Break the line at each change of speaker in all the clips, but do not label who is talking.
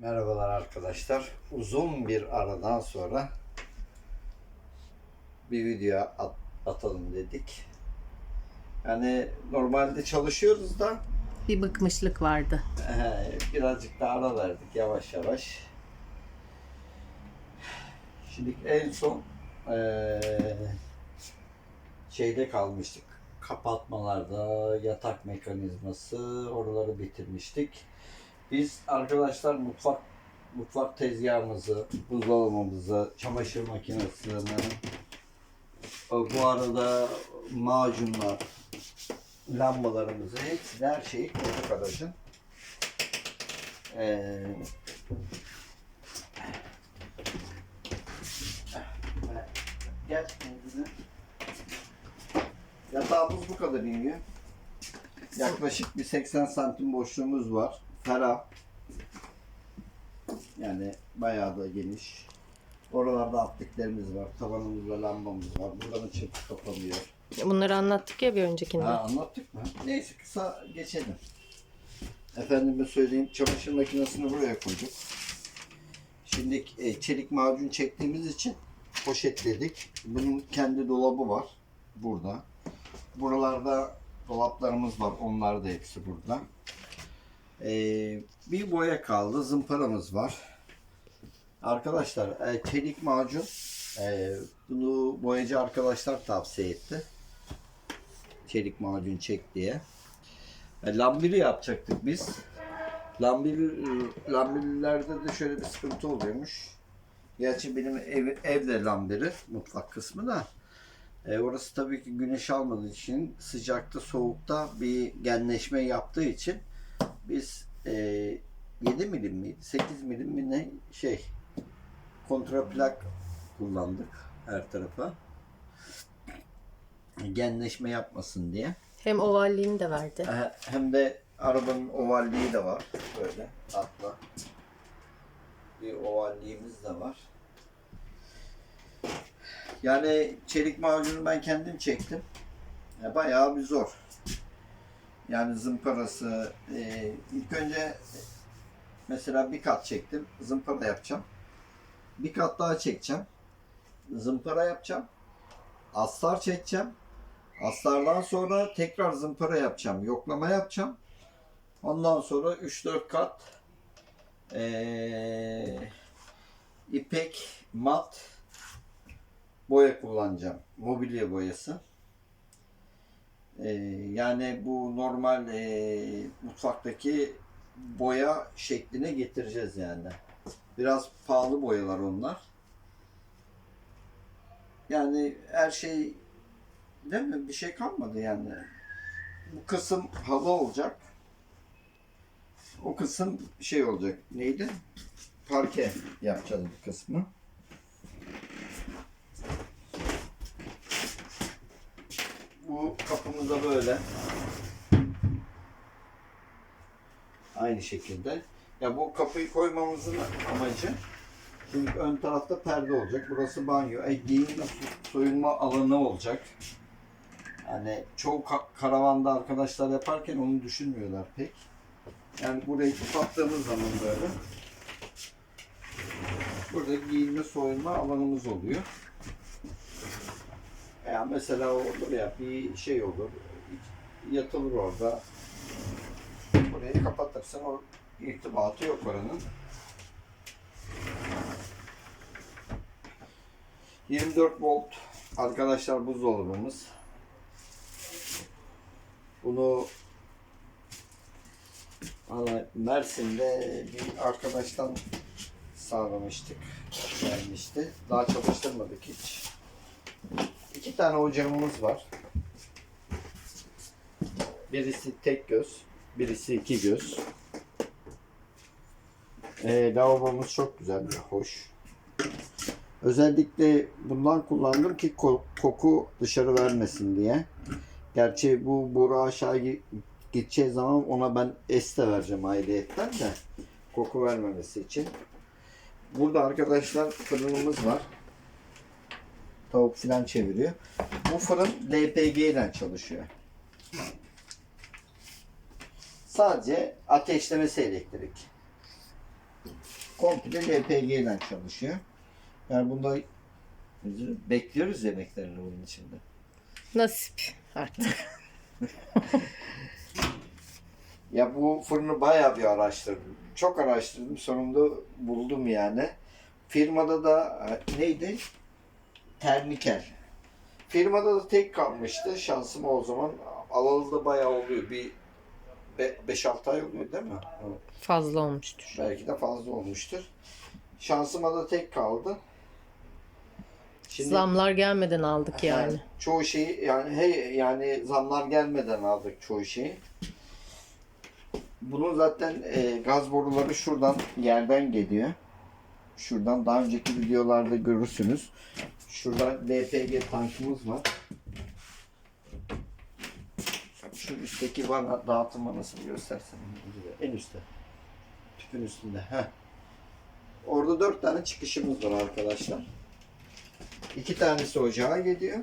Merhabalar arkadaşlar. Uzun bir aradan sonra bir video at- atalım dedik. Yani normalde çalışıyoruz da
Bir bıkmışlık vardı.
birazcık da ara verdik yavaş yavaş. Şimdi en son eee, şeyde kalmıştık. Kapatmalarda yatak mekanizması oraları bitirmiştik. Biz arkadaşlar mutfak mutfak tezgahımızı, buzdolabımızı, çamaşır makinesini, bu arada macunlar, lambalarımızı hepsini her şeyi koyduk aracın. Ee, gel. Yatağımız bu kadar iniyor. Yaklaşık bir 80 santim boşluğumuz var. Ferah. Yani bayağı da geniş. Oralarda apliklerimiz var. Tavanımızda lambamız var. Buradan açıp kapanıyor.
Bunları anlattık ya bir öncekinde.
Ha, anlattık mı? Neyse kısa geçelim. Efendime söyleyeyim çamaşır makinesini buraya koyduk. Şimdi e, çelik macun çektiğimiz için poşetledik. Bunun kendi dolabı var burada. Buralarda dolaplarımız var. Onlar da hepsi burada. E, bir boya kaldı. Zımparamız var. Arkadaşlar e, çelik macun e, bunu boyacı arkadaşlar tavsiye etti çelik macun çek diye. E, lambiri yapacaktık biz. Lambiri, lambirilerde de şöyle bir sıkıntı oluyormuş. Gerçi benim ev, evde lambiri, mutfak kısmı da. E, orası tabii ki güneş almadığı için sıcakta soğukta bir genleşme yaptığı için biz e, 7 milim miydi 8 milim mi ne şey kontraplak kullandık her tarafa genleşme yapmasın diye.
Hem ovalliğini de verdi.
Hem de arabanın ovalliği de var. Böyle atla. Bir ovalliğimiz de var. Yani çelik macunu ben kendim çektim. Ya bayağı bir zor. Yani zımparası. e, ilk önce mesela bir kat çektim. Zımpara yapacağım. Bir kat daha çekeceğim. Zımpara yapacağım. Astar çekeceğim. Astardan sonra tekrar zımpara yapacağım. Yoklama yapacağım. Ondan sonra 3-4 kat eee, ipek mat boya kullanacağım. Mobilya boyası. Eee, yani bu normal eee, mutfaktaki boya şekline getireceğiz yani. Biraz pahalı boyalar onlar. Yani her şey Değil mi? Bir şey kalmadı yani. Bu kısım halı olacak. O kısım şey olacak. Neydi? Parke yapacağız bu kısmı. Bu kapımız böyle. Aynı şekilde. Ya bu kapıyı koymamızın amacı çünkü ön tarafta perde olacak. Burası banyo. E, giyinme, soyunma alanı olacak. Yani çoğu ka- karavanda arkadaşlar yaparken onu düşünmüyorlar pek. Yani burayı kapattığımız zaman böyle burada giyinme soyunma alanımız oluyor. Ya mesela olur ya bir şey olur yatılır orada. Burayı kapatırsan o irtibatı yok oranın. 24 volt arkadaşlar buzdolabımız. Bunu valla Mersin'de bir arkadaştan sağlamıştık. Gelmişti. Daha çalıştırmadık hiç. İki tane ocağımız var. Birisi tek göz, birisi iki göz. Ee, lavabomuz çok güzel, hoş. Özellikle bundan kullandım ki ko- koku dışarı vermesin diye. Gerçi bu boru aşağı gi- gideceği zaman ona ben es de vereceğim ayrıyetten de koku vermemesi için. Burada arkadaşlar fırınımız var. Tavuk filan çeviriyor. Bu fırın LPG ile çalışıyor. Sadece ateşlemesi elektrik. komple LPG ile çalışıyor. Yani bunda bekliyoruz yemeklerini bunun içinde.
Nasip artık.
Ya bu fırını bayağı bir araştırdım. Çok araştırdım. Sonunda buldum yani. Firmada da e, neydi? Termikel. Firmada da tek kalmıştı. Şansım o zaman. Alalı da bayağı oluyor. Bir 5-6 ay oluyor değil mi? Evet.
Fazla olmuştur.
Belki de fazla olmuştur. Şansıma da tek kaldı. Şimdi
Zamlar gelmeden aldık yani.
Ha, çoğu şeyi yani hey yani zamlar gelmeden aldık çoğu şeyi. Bunun zaten e, gaz boruları şuradan yerden geliyor. Şuradan daha önceki videolarda görürsünüz. Şurada LPG tankımız var. Şu üstteki vana dağıtım vanasını göstersen. En üstte. Tüpün üstünde. Heh. Orada dört tane çıkışımız var arkadaşlar. İki tanesi ocağa geliyor.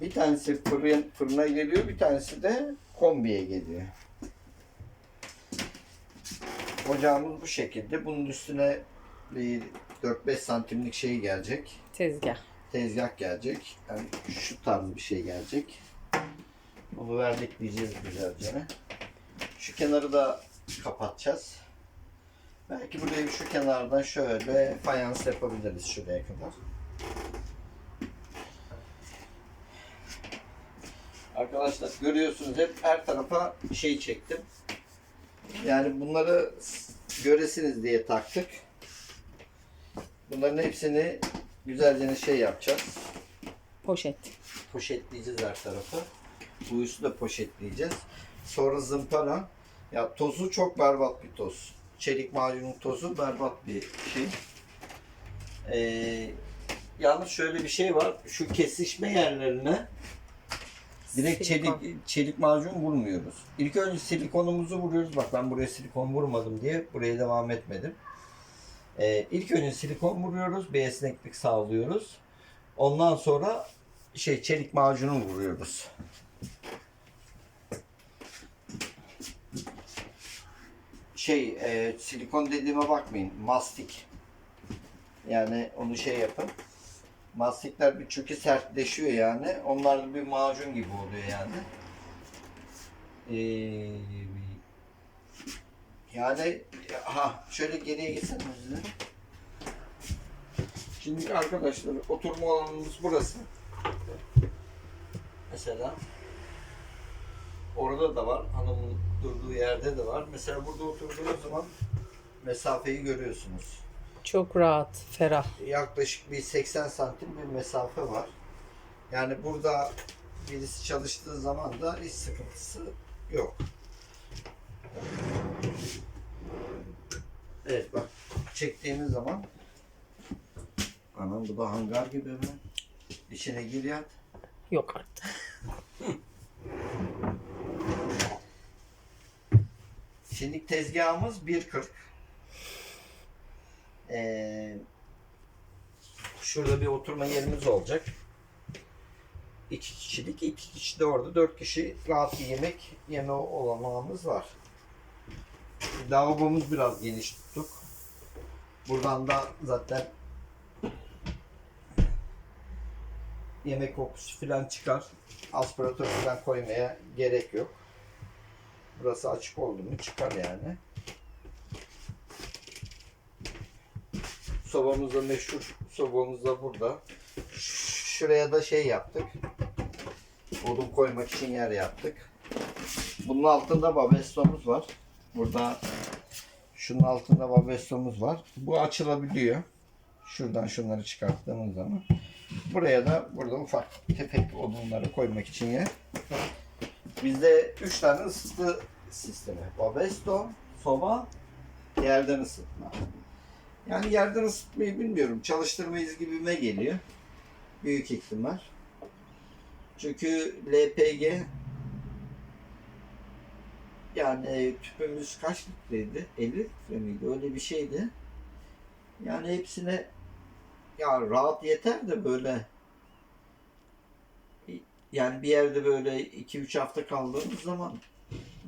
Bir tanesi fırın, fırına geliyor, bir tanesi de kombiye geliyor. Ocağımız bu şekilde. Bunun üstüne bir 4-5 santimlik şey gelecek.
Tezgah.
Tezgah gelecek. Yani şu tarz bir şey gelecek. Onu vernikleyeceğiz güzelce. Şu kenarı da kapatacağız. Belki burayı şu kenardan şöyle fayans yapabiliriz şuraya kadar. Arkadaşlar görüyorsunuz hep her tarafa şey çektim. Yani bunları göresiniz diye taktık. Bunların hepsini güzelce şey yapacağız.
Poşet.
Poşetleyeceğiz her tarafı. Bu üstü de poşetleyeceğiz. Sonra zımpara. Ya tozu çok berbat bir toz. Çelik macunun tozu berbat bir şey. Ee, yalnız şöyle bir şey var. Şu kesişme yerlerine direkt
Silikon.
çelik çelik macun vurmuyoruz. İlk önce silikonumuzu vuruyoruz. Bak ben buraya silikon vurmadım diye buraya devam etmedim. Ee, ilk önce silikon vuruyoruz. Bir esneklik sağlıyoruz. Ondan sonra şey çelik macunu vuruyoruz. Şey e, silikon dediğime bakmayın. Mastik. Yani onu şey yapın. Mastikler bir çünkü sertleşiyor yani. Onlar bir macun gibi oluyor yani. Ee, yani ha şöyle geriye gitsene Özlem. Şimdi arkadaşlar oturma alanımız burası. Mesela orada da var. Hanımın durduğu yerde de var. Mesela burada oturduğunuz zaman mesafeyi görüyorsunuz.
Çok rahat, ferah.
Yaklaşık bir 80 santim bir mesafe var. Yani burada birisi çalıştığı zaman da hiç sıkıntısı yok. Evet bak çektiğimiz zaman Anam bu da hangar gibi mi? İçine gir yat.
Yok artık.
Şimdi tezgahımız 1.40. Ee, şurada bir oturma yerimiz olacak. İki kişilik, iki kişi de orada, dört kişi rahat bir yemek yeme olanağımız var. Lavabomuz biraz geniş tuttuk. Buradan da zaten yemek kokusu falan çıkar. Aspiratör falan koymaya gerek yok. Burası açık oldu mu çıkar yani. Sobamız da meşhur. Sobamız da burada. Şuraya da şey yaptık. Odun koymak için yer yaptık. Bunun altında babestomuz var. Burada şunun altında babestomuz var. Bu açılabiliyor. Şuradan şunları çıkarttığımız zaman. Buraya da burada ufak tefek odunları koymak için yer. Bizde 3 tane ısıtı sistemi. Babesto, soba, yerden ısıtma. Yani yerden ısıtmayı bilmiyorum. Çalıştırmayız gibime geliyor. Büyük ihtimal. Çünkü LPG yani tüpümüz kaç litreydi? 50 litre miydi? Öyle bir şeydi. Yani hepsine ya rahat yeter de böyle yani bir yerde böyle 2-3 hafta kaldığımız zaman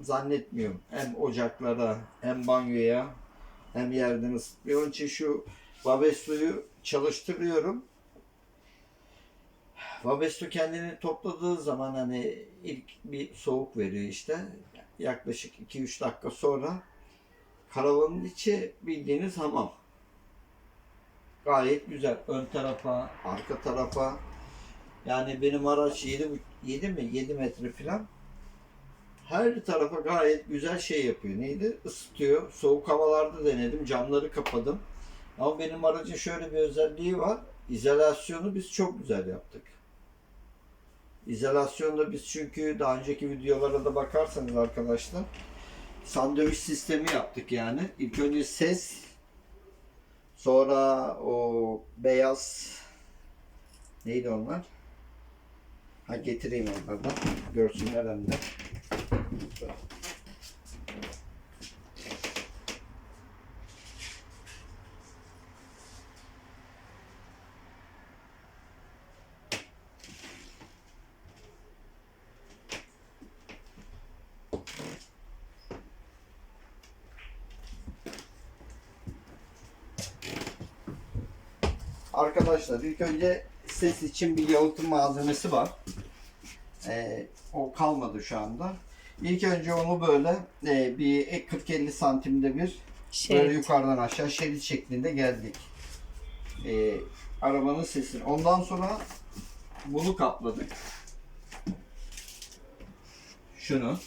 zannetmiyorum. Hem ocaklara hem banyoya hem yerden ısıtmıyor. Onun için şu Vabesto'yu çalıştırıyorum. Vabesto kendini topladığı zaman hani ilk bir soğuk veriyor işte. Yaklaşık 2-3 dakika sonra karavanın içi bildiğiniz hamam. Gayet güzel. Ön tarafa, arka tarafa. Yani benim araç 7, 7 mi? 7 metre falan. Her tarafa gayet güzel şey yapıyor. Neydi? Isıtıyor. Soğuk havalarda denedim. Camları kapadım. Ama benim aracın şöyle bir özelliği var. İzolasyonu biz çok güzel yaptık. İzolasyonda biz çünkü daha önceki videolara da bakarsanız arkadaşlar sandviç sistemi yaptık yani. İlk önce ses sonra o beyaz neydi onlar? Ha getireyim onlardan. Görsünler hem de. Arkadaşlar ilk önce ses için bir yalıtım malzemesi var. Ee, o kalmadı şu anda. İlk önce onu böyle e, bir 40-50 santimde bir böyle
Şey,
yukarıdan aşağı şerit şeklinde geldik. Ee, arabanın sesini. Ondan sonra bunu kapladık. Şunu.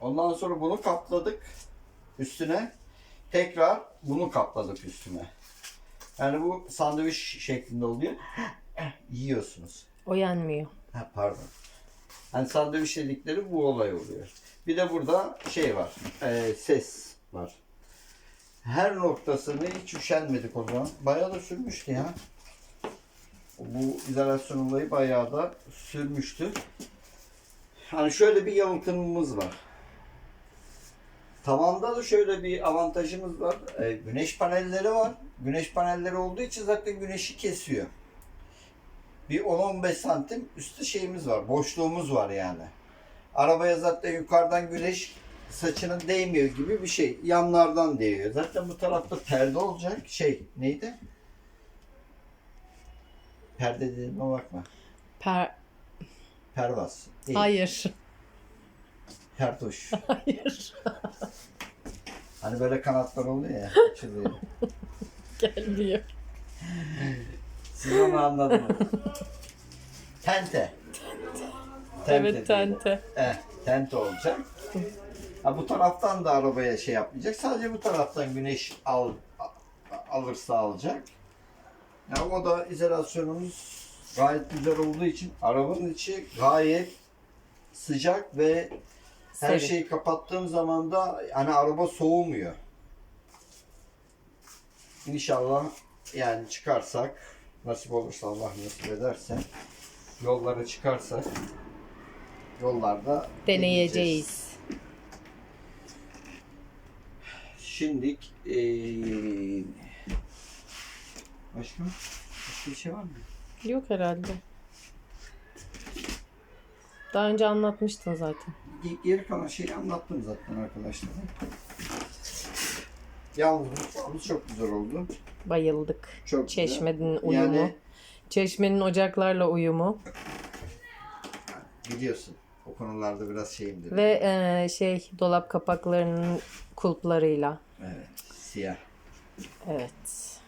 Ondan sonra bunu kapladık üstüne. Tekrar bunu kapladık üstüne. Yani bu sandviç şeklinde oluyor. Yiyorsunuz.
o yenmiyor.
Ha, pardon. Hani sandviç dedikleri bu olay oluyor. Bir de burada şey var. e, ses var. Her noktasını hiç üşenmedik o zaman. Bayağı da sürmüştü ya. Bu izolasyon olayı bayağı da sürmüştü. Hani şöyle bir yalıtımımız var. Tavanda da şöyle bir avantajımız var. E, güneş panelleri var. Güneş panelleri olduğu için zaten güneşi kesiyor. Bir 10-15 santim üstü şeyimiz var. Boşluğumuz var yani. Arabaya zaten yukarıdan güneş saçına değmiyor gibi bir şey. Yanlardan değiyor. Zaten bu tarafta perde olacak. Şey neydi? Perde dediğime bakma.
Per...
Pervaz. Değil.
Hayır.
Pertoş.
Hayır.
Hani böyle kanatlar oluyor ya. Açılıyor.
Gelmiyor.
Siz onu anladınız. Tente.
evet
diyor.
tente.
Eh, tente olacak. Ha, bu taraftan da arabaya şey yapmayacak. Sadece bu taraftan güneş al, alırsa alacak. Ya o da izolasyonumuz gayet güzel olduğu için arabanın içi gayet sıcak ve her
Serin.
şeyi kapattığım zaman da hani araba soğumuyor. İnşallah yani çıkarsak nasip olursa Allah nasip ederse yollara çıkarsak yollarda deneyeceğiz.
Deneyeceğiz.
Şimdi eee başka başka bir şey var mı?
Yok herhalde. Daha önce anlatmıştın zaten.
Ge- Geri kalan şeyi anlattım zaten arkadaşlar. Yalnız mutfağımız çok güzel oldu.
Bayıldık.
Çok güzel.
Çeşmenin uyumu.
Yani
Çeşmenin ocaklarla uyumu.
biliyorsun o konularda biraz şeyimdir.
Ve eee, şey dolap kapaklarının kulplarıyla.
Evet, siyah.
Evet.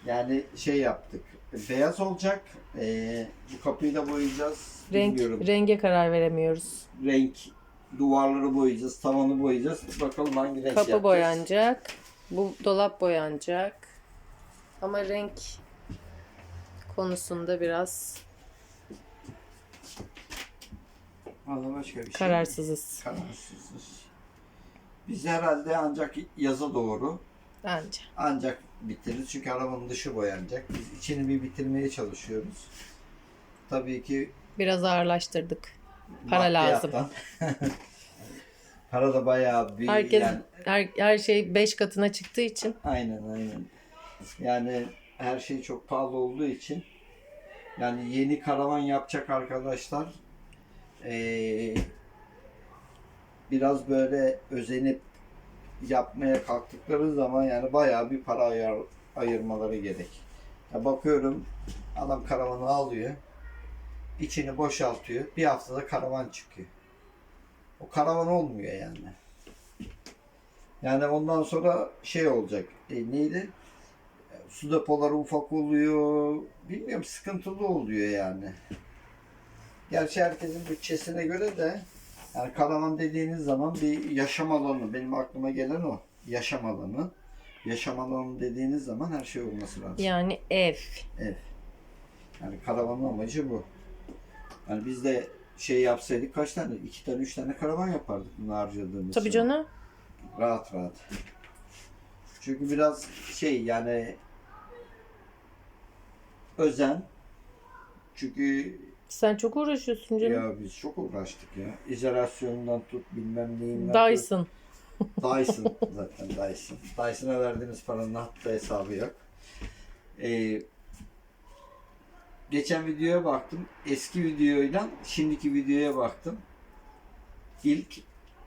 Yani şey yaptık. Beyaz olacak. Eee, bu kapıyı da boyayacağız.
Renk
Bilmiyorum.
renge karar veremiyoruz.
renk duvarları boyayacağız, tavanı boyayacağız. Bakalım hangi renk
Kapı
yapacağız.
boyanacak. Bu dolap boyanacak. Ama renk konusunda biraz
Vallahi başka bir şey.
kararsızız
Kararsızız. Biz herhalde ancak yaza doğru
bence.
ancak bitiririz. Çünkü arabanın dışı boyanacak. Biz içini bir bitirmeye çalışıyoruz. Tabii ki
Biraz ağırlaştırdık. Para lazım.
Para da bayağı bir
Herkes
yani
her, her şey 5 katına çıktığı için
Aynen aynen. Yani her şey çok pahalı olduğu için yani yeni karavan yapacak arkadaşlar eee, biraz böyle özenip yapmaya kalktıkları zaman yani bayağı bir para ayar, ayırmaları gerek. Ya bakıyorum adam karavanı alıyor. içini boşaltıyor. Bir haftada karavan çıkıyor. O karavan olmuyor yani. Yani ondan sonra şey olacak. E, neydi? Su depoları ufak oluyor. Bilmiyorum sıkıntılı oluyor yani. Gerçi herkesin bütçesine göre de yani karavan dediğiniz zaman bir yaşam alanı. Benim aklıma gelen o. Yaşam alanı. Yaşam alanı dediğiniz zaman her şey olması lazım.
Yani ev.
Ev. Yani karavanın amacı bu. Yani biz de şey yapsaydık kaç tane? iki tane, üç tane karavan yapardık bunu harcadığımız
Tabii
zaman.
canım.
Rahat rahat. Çünkü biraz şey yani özen. Çünkü
Sen çok uğraşıyorsun canım.
ya biz çok uğraştık ya. İzolasyonundan tut bilmem neyinden tut.
Dyson.
Dyson zaten Dyson. Dyson'a verdiğimiz paranın hatta hesabı yok. Ee, geçen videoya baktım. Eski videoyla şimdiki videoya baktım. İlk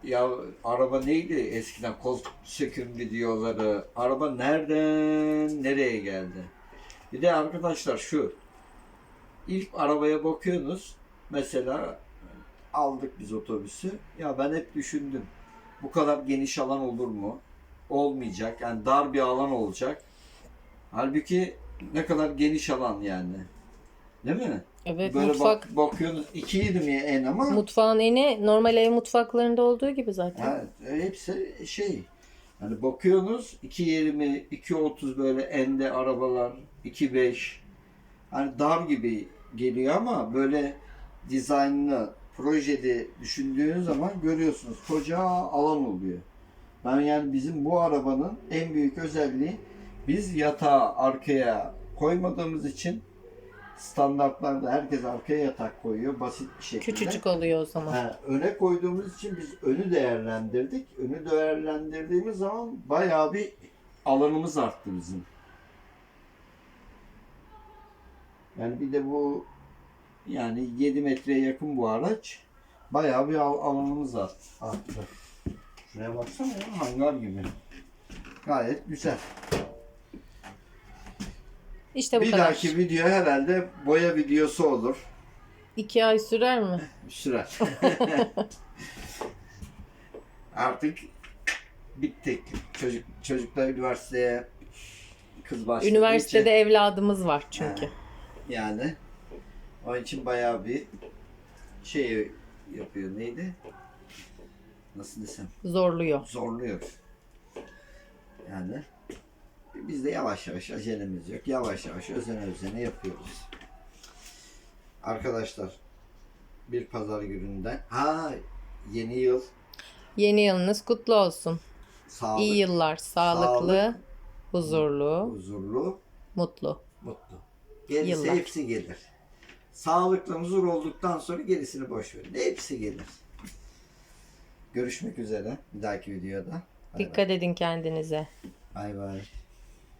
ya araba neydi eskiden koltuk söküm videoları. Araba nereden nereye geldi? Bir de arkadaşlar şu. İlk arabaya bakıyorsunuz. Mesela aldık biz otobüsü. Ya ben hep düşündüm bu kadar geniş alan olur mu? Olmayacak. Yani dar bir alan olacak. Halbuki ne kadar geniş alan yani. Değil mi?
Evet
Böyle
mutfak.
bak, bakıyorsunuz ikiydi mi en ama
Mutfağın eni normal ev mutfaklarında olduğu gibi zaten.
ha, hepsi şey. Yani bakıyorsunuz 2.20, 2.30 böyle ende arabalar, 2.5 hani dar gibi geliyor ama böyle dizaynlı projede düşündüğünüz zaman görüyorsunuz koca alan oluyor. Ben yani bizim bu arabanın en büyük özelliği biz yatağı arkaya koymadığımız için standartlarda herkes arkaya yatak koyuyor basit bir şekilde.
Küçücük oluyor o zaman.
Ha, öne koyduğumuz için biz önü değerlendirdik. Önü değerlendirdiğimiz zaman bayağı bir alanımız arttı bizim. Yani bir de bu yani 7 metreye yakın bu araç. Bayağı bir al- alanımız art- arttı. Şuraya baksana ya hangar gibi. Gayet güzel.
İşte bu
bir
kadar.
dahaki video herhalde boya videosu olur.
İki ay sürer mi?
Sürer. Artık bittik. Çocuk çocuklar üniversiteye kız başladığı
Üniversitede
için
evladımız var çünkü.
Yani onun için bayağı bir şey yapıyor. Neydi? Nasıl desem?
Zorluyor.
Zorluyor. Yani biz de yavaş yavaş acelemiz yok. Yavaş yavaş özene özene yapıyoruz. Arkadaşlar bir pazar gününden ha yeni yıl
Yeni yılınız kutlu olsun.
sağlık,
İyi yıllar, sağlıklı,
Sağlık.
huzurlu,
huzurlu,
mutlu.
mutlu. Gerisi
Yıllar.
hepsi gelir. Sağlıklı, huzur olduktan sonra gerisini boş verin. Hepsi gelir. Görüşmek üzere bir dahaki videoda. Bay
Dikkat edin kendinize.
bay. Bay bay.